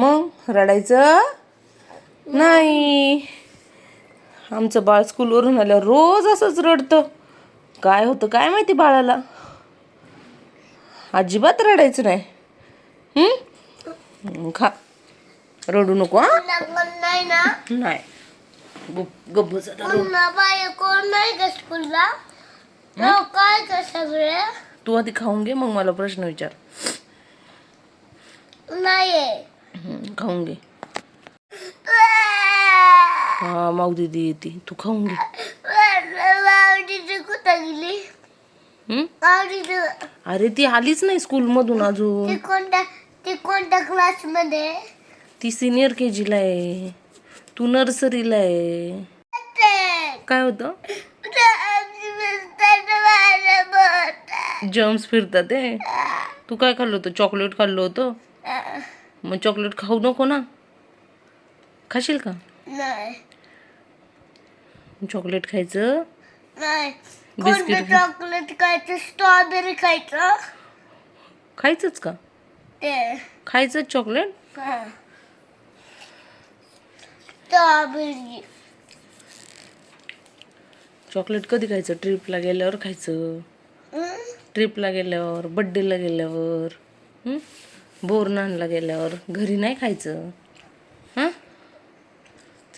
मग रडायचं नाही. आमचं बाळ स्कूलवरून आल्यावर रोज असंच रडतं. काय होतं काय माहिती बाळाला? अजिबात रडायचं नाही. खा. रडू नको हा? नाही. ना नाही गप्प नाही काय सगळे तू आधी खाऊन घे मग मला प्रश्न विचार. नाही खाऊन घे. हा माऊ दीदी येते. तू खाऊन घे. अरे ती आलीच नाही स्कूलमधून अजून. ती कोणत्या ती क्लासमध्ये ती सिनियर के जीला आहे. तू नर्सरीला आहे. काय होतं? जर्म्स फिरतात आहे तू काय खाल्लं होतं? चॉकलेट खाल्लं होतं? मग चॉकलेट खाऊ नको ना. खाशील का? नाही. चॉकलेट खायचं. नाही. बिस्किट चॉकलेट खायचं. स्ट्रॉबेरी खायचं? खायचंच का? ते. खायचंच चॉकलेट स्ट्रॉबेरी चॉकलेट कधी खायचं? ट्रिपला गेल्यावर खायचं. ट्रिपला गेल्यावर बड्डेला गेल्यावर? बोरनानला गेल्यावर घरी नाही खायचं. हां?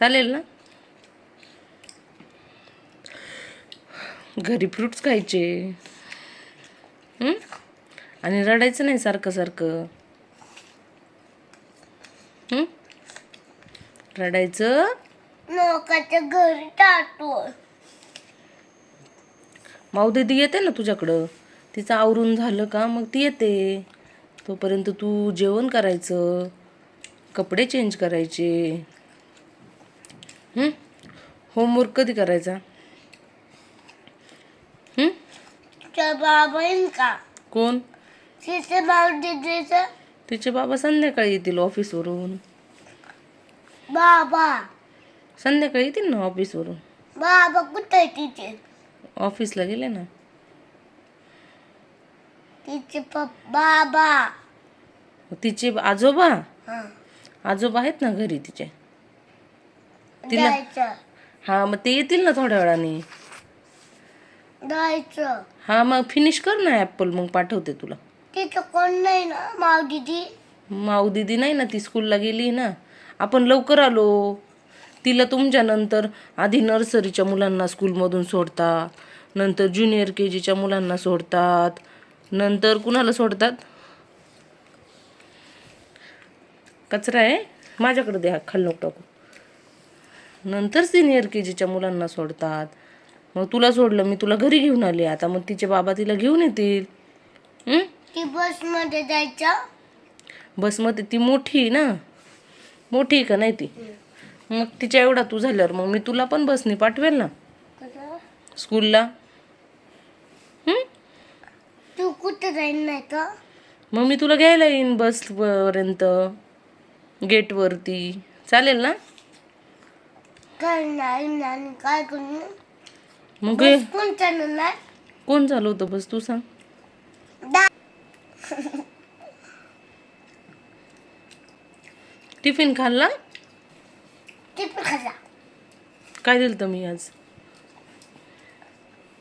चालेल ना? घरी फ्रुट्स खायचे? आणि रडायचं नाही सारखं सारखं? रडायचं. घरी टाटू माऊ दीदी येते ना तुझ्याकडं? तिचं आवरून झालं का? मग ती येते. तोपर्यंत तू जेवण करायचं? कपडे चेंज करायचे? होमवर्क कधी करायचा? का? कोण? तिचे बाबा संध्याकाळी येतील ऑफिसवरून. बाबा. संध्याकाळी येतील ना ऑफिसवरून? बाबा कुठे ऑफिसला गेले ना? तिचे बाबा. तिचे आजोबा? हं. आजोबा आहेत ना घरी तिचे? तिला- हा मग ते येतील ना थोड्या वेळाने. जायचं. हा मग फिनिश कर ना ॲपल मग पाठवते तुला. तिथं कोण नाही ना माव दिदी? माऊ दिदी नाही ना ती स्कूलला गेली ना. आपण लवकर आलो. तिला तुमच्या नंतर आधी नर्सरीच्या मुलांना स्कूलमधून सोडतात. नंतर ज्युनियर के जीच्या मुलांना सोडतात. नंतर कुणाला सोडतात? कचरा आहे? माझ्याकडे द्या खाली नको टाकू. नंतर सिनियर के जीच्या मुलांना सोडतात. मग तुला सोडलं मी तुला घरी घेऊन आले. आता मग तिचे बाबा तिला घेऊन येतील. हं? ती बसमध्ये जायचं? बसमध्ये ती मोठी ना? मोठी का नाही ती? मग तिच्या एवढा तू झाल्यावर मग मी तुला पण बसने पाठवेल ना? स्कूलला हं? तू कुठं जाईन नाही का? मग मी तुला घ्यायला येईन बसपर्यंत गेटवरती. चालेल ना? काय नाही नाही काय करू? मग कोण झालं होतं बस तू सांग. दा टिफिन खाल्ला? पण खाजा काय दिलं मी आज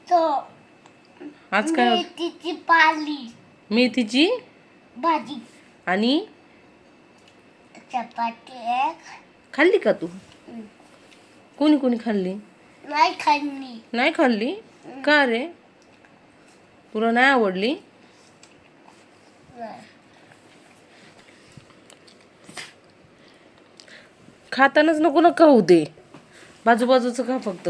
तो आज काय होतं? मेथीची पाली मेथीची भाजी. आणि चपाती एक. खाल्ली का तू? कोणी कोणी खाल्ली? नाही खाल्ली नाही खाल्ली? का रे? तुला नाही आवडली? खातानाच नको ना खाऊ दे. बाजूबाजूचं खा फक्त.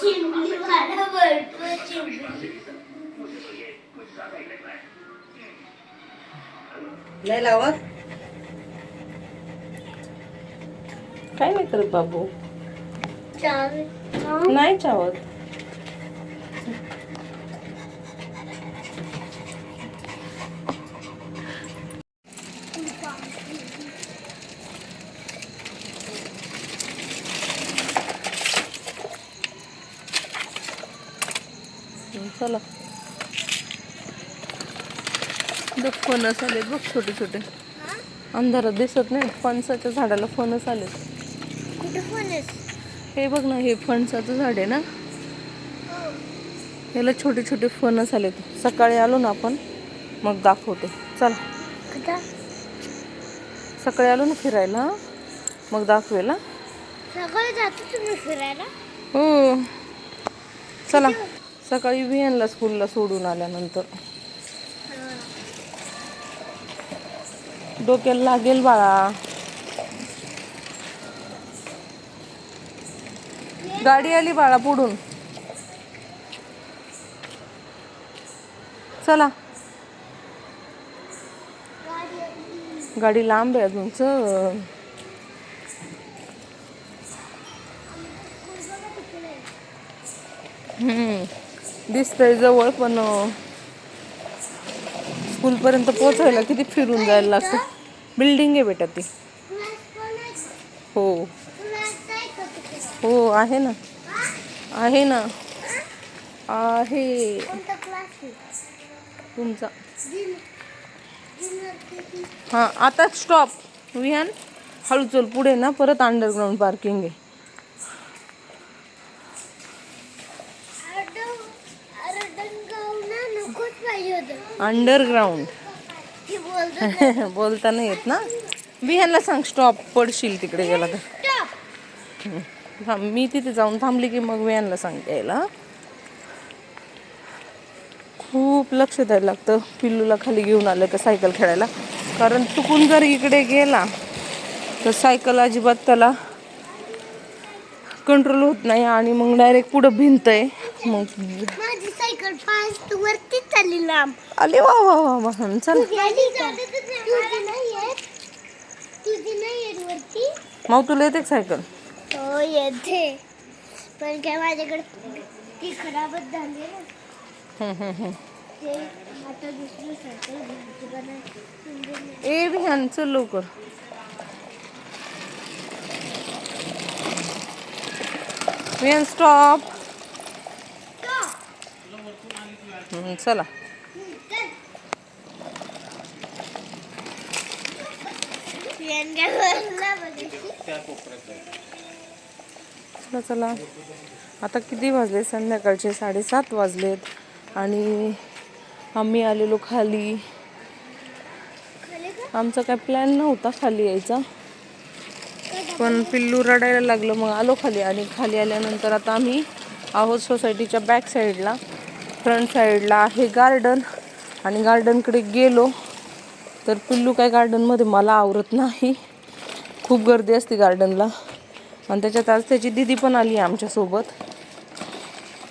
चिमली वाला बोलतो चिमली नाही लावत. काय नाही करत बाबू? नाही चावत. चला. बघ फणस आलेत बघ छोटे छोटे. अंधारात दिसत नाही. फणसाच्या झाडाला फणस आलेत. हे बघ ना हे फणसाचं झाड आहे ना? याला छोटे छोटे फणस आलेत. सकाळी आलो ना आपण मग दाखवते. चला. सकाळी आलो ना फिरायला मग दाखवेल हा? सकाळी जातो तुम्ही फिरायला? हो. चला. सकाळी विहानला स्कूलला सोडून आल्यानंतर. डोक्याला लागेल बाळा. गाडी आली बाळा पुढून. चला. गाडी लांब आहे अजून चल. हम्म. दिसतंय जवळ पण स्कूलपर्यंत पोचायला किती फिरून जायला लागतं? बिल्डिंग आहे बेटा ती. हो. हो आहे ना. आहे ना. आहे. तुमचा. हां आता स्टॉप विहान हळू चल पुढे ना परत अंडरग्राऊंड पार्किंग आहे. अंडरग्राऊंड बोलताना बोलता नाही येत ना? बिहानला सांग स्टॉप पडशील तिकडे गेला तर. थांब मी तिथे जाऊन थांबली की मग व्हॅनला सांगते यायला. खूप लक्ष द्यायला लागतं. पिल्लूला खाली घेऊन आलं का सायकल खेळायला. कारण चुकून जर इकडे गेला तर सायकल अजिबात त्याला कंट्रोल होत नाही आणि मग डायरेक्ट पुढं भिंत आहे. मग सायकल फास्ट वरती चालली लांब. आले वा वा वा वा चल. तुझी नाही येत. तुझी नाही येत वरती. माऊ तुला येते का सायकल? हो येते. पण काय माझ्याकडे ती खराबच झाली ना. हं, हं, हं. ते आता दुसरी सायकल घ्यायची का नाही समजत नाही. ए विहान चल लवकर. विहान स्टॉप चला. चला चला. आता किती वाजले? संध्याकाळचे साडेसात वाजलेत. आणि आम्ही आलेलो खाली. आमचा काय प्लॅन नव्हता खाली यायचा. पण पिल्लू रडायला लागलं मग आलो खाली. आणि खाली आल्यानंतर आता आम्ही आहोत सोसायटीच्या बॅक साईडला फ्रंट साईडला आहे गार्डन आणि गार्डनकडे गेलो तर पिल्लू काय गार्डनमध्ये मला आवरत नाही. खूप गर्दी असते गार्डनला आणि त्याच्यात आज त्याची दिदी पण आली आहे आमच्यासोबत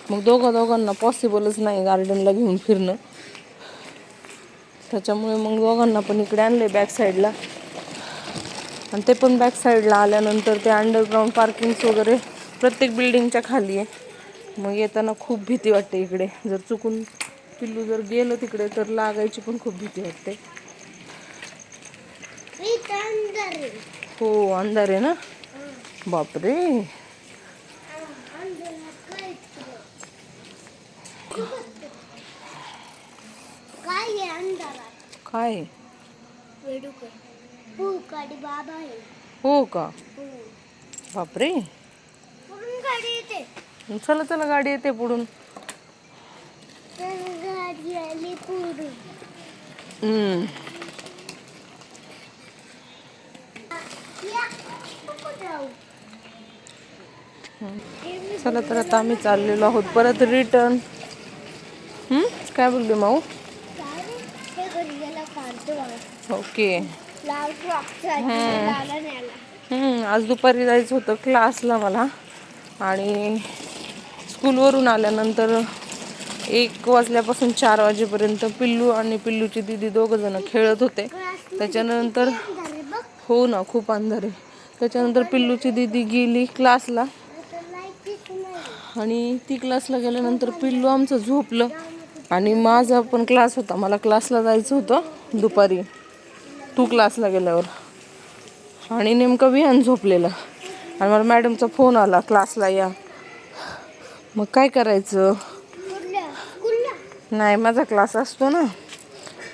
मग दोघं दोघांना पॉसिबलच नाही गार्डनला घेऊन फिरणं. त्याच्यामुळे मग दोघांना पण इकडे आणलं आहे बॅक साईडला आणि ते पण बॅक साईडला आल्यानंतर ते अंडरग्राऊंड पार्किंग्स वगैरे प्रत्येक बिल्डिंगच्या खाली आहे. मग येताना खूप भीती वाटते इकडे. जर चुकून पिल्लू जर गेलं तिकडे तर लागायची पण खूप भीती वाटते. हो अंधार आहे ना? बापरे. काय हो का? हो. बापरे. गाडी येते? चला चला गाडी येते पुढून. गाडी आली पुढून हम्म. चला तर आता आम्ही चाललेलो आहोत. परत रिटर्न काय बोलले माऊ? ओके. आज दुपारी जायचं होतं क्लासला मला. आणि स्कूलवरून आल्यानंतर एक वाजल्यापासून चार वाजेपर्यंत पिल्लू आणि पिल्लूची दिदी दोघं जण खेळत होते. त्याच्यानंतर हो ना खूप अंधार आहे. त्याच्यानंतर पिल्लूची दिदी गेली क्लासला. आणि ती क्लासला गेल्यानंतर पिल्लू आमचं झोपलं. आणि माझा पण क्लास होता. मला क्लासला जायचं होतं दुपारी. तू क्लासला गेल्यावर. आणि नेमकं विहान झोपलेलं. आणि मला मॅडमचा फोन आला क्लासला या. मग काय करायचं? नाही माझा क्लास असतो ना.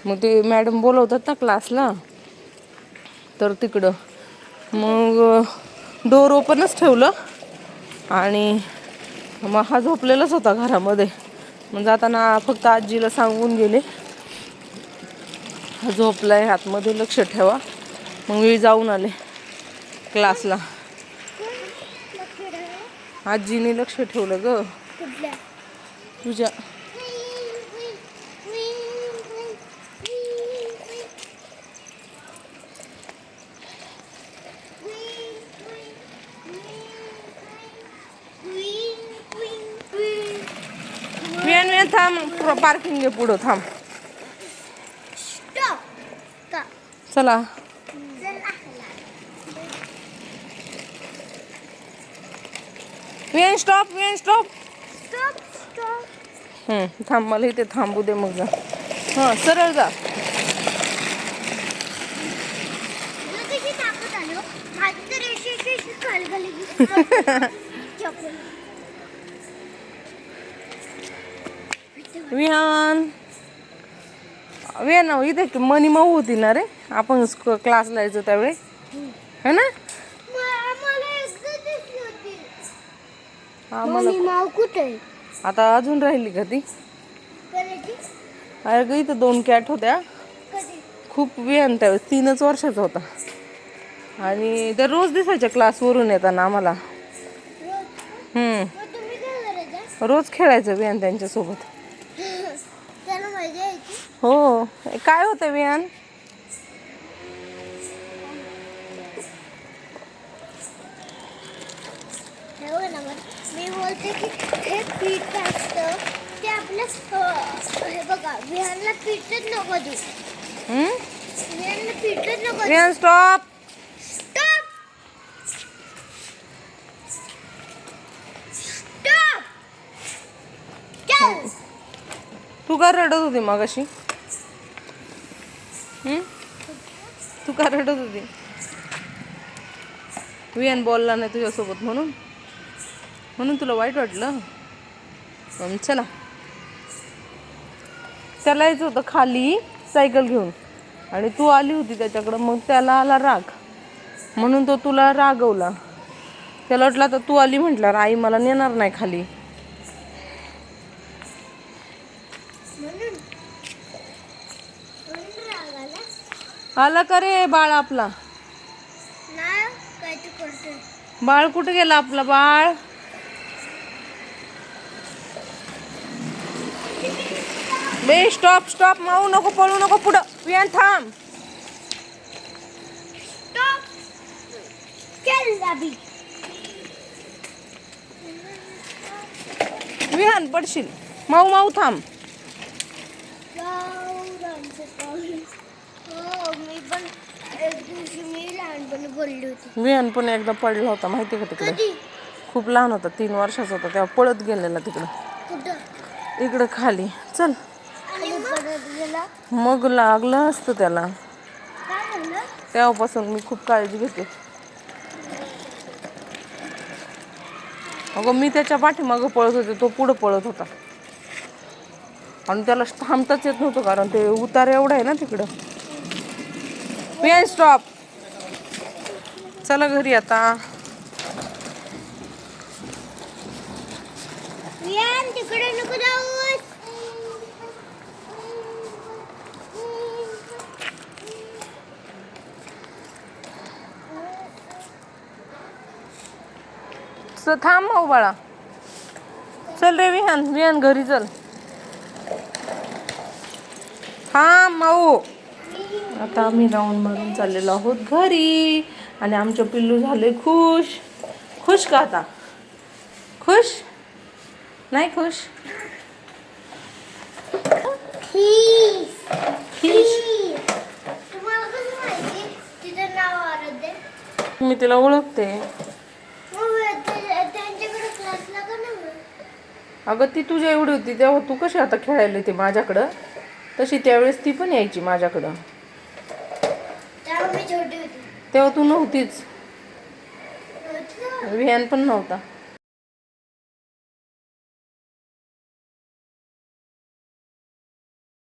मग ते मॅडम बोलवतात ना क्लासला तर तिकडं. मग डोर ओपनच ठेवलं. आणि मग हा झोपलेलाच होता घरामध्ये. मग जाताना फक्त आजीला सांगून गेले. हा झोपलाय आतमध्ये लक्ष ठेवा. मग मी जाऊन आले क्लासला आजीने लक्ष ठेवलं ग. तुझ्या. थांब पार्किंग पुढं थांब. चला. Vihaan stop Vihaan stop. हं, थांब मला इथे थांबू दे मग जा. हां सरळ जा. हो? विहान. विहान इथे मनी माऊ होती ना रे? आपण क्लासला यायचो त्यावेळी. है ना मा- मला एकदा दिसली होती. आहे? आता अजून राहिली का ती? अरे ग इथं दोन कॅट होत्या? खूप वेळ त्यावेळेस तीनच वर्षाचा होता आणि त्या रोज दिसायच्या क्लासवरून येताना आम्हाला रोज? खेळायचं विहान त्यांच्यासोबत. हो काय होतं विहान हे बघा ना मग, मी बोलते की हे पीठ असतं ते आपल्या अं, हे बघा विहानला पीठच नको देऊ. हम्म? विहानला पीठच नको देऊ. Vihaan stop Stop! Stop! चल तू का रडत होती मग अशी तू का रडत होती? विहान बोलला नाही तुझ्यासोबत म्हणून. म्हणून तुला वाईट वाटलं? चला. त्याला यायचं होतं खाली सायकल घेऊन. आणि तू आली होती त्याच्याकडं मग त्याला आला राग. म्हणून तो तुला रागवला. त्याला वाटलं आता तू आली म्हटल्यावर आई मला नेणार नाही खाली. आला का रे बाळ आपला? बाळ कुठे गेला आपला बाळ? बे स्टॉप स्टॉप माऊ नको पळू नको पुढं विहान थांब स्टॉप चल अभी विहान पडशील माऊ माऊ थांब विहान पण एकदा पडला होता माहिती का तिकडे खूप लहान होता तीन वर्षाचा होता तेव्हा पळत गेलेला तिकडं इकडं खाली चल मग लागलं असतं त्याला. तेव्हापासून मी खूप काळजी घेते. अगं मी त्याच्या पाठीमागं पळत होते तो पुढं पळत होता. आणि त्याला थांबताच येत नव्हतं कारण ते उतार एवढा आहे ना तिकडं. स्टॉप चला घरी आता. तिकडे नको जाऊस. स थांब भाऊ बाळा. चल रे विहान विहान घरी चल. हा माऊ. आता आम्ही राऊंड मारून चाललेलो आहोत घरी आणि आमचं पिल्लू झाले खुश. खुश का आता? खुश? नाही खुश? मी तिला ओळखते मग ते- त्यांच्याकडे क्लासला का नाही मग? अगं ती तुझ्या एवढी होती तेव्हा तू कशी आता खेळायला येते माझ्याकडं? तशी त्यावेळेस ती पण यायची माझ्याकडं. तेव्हा तू नव्हतीच? विहान पण नव्हता.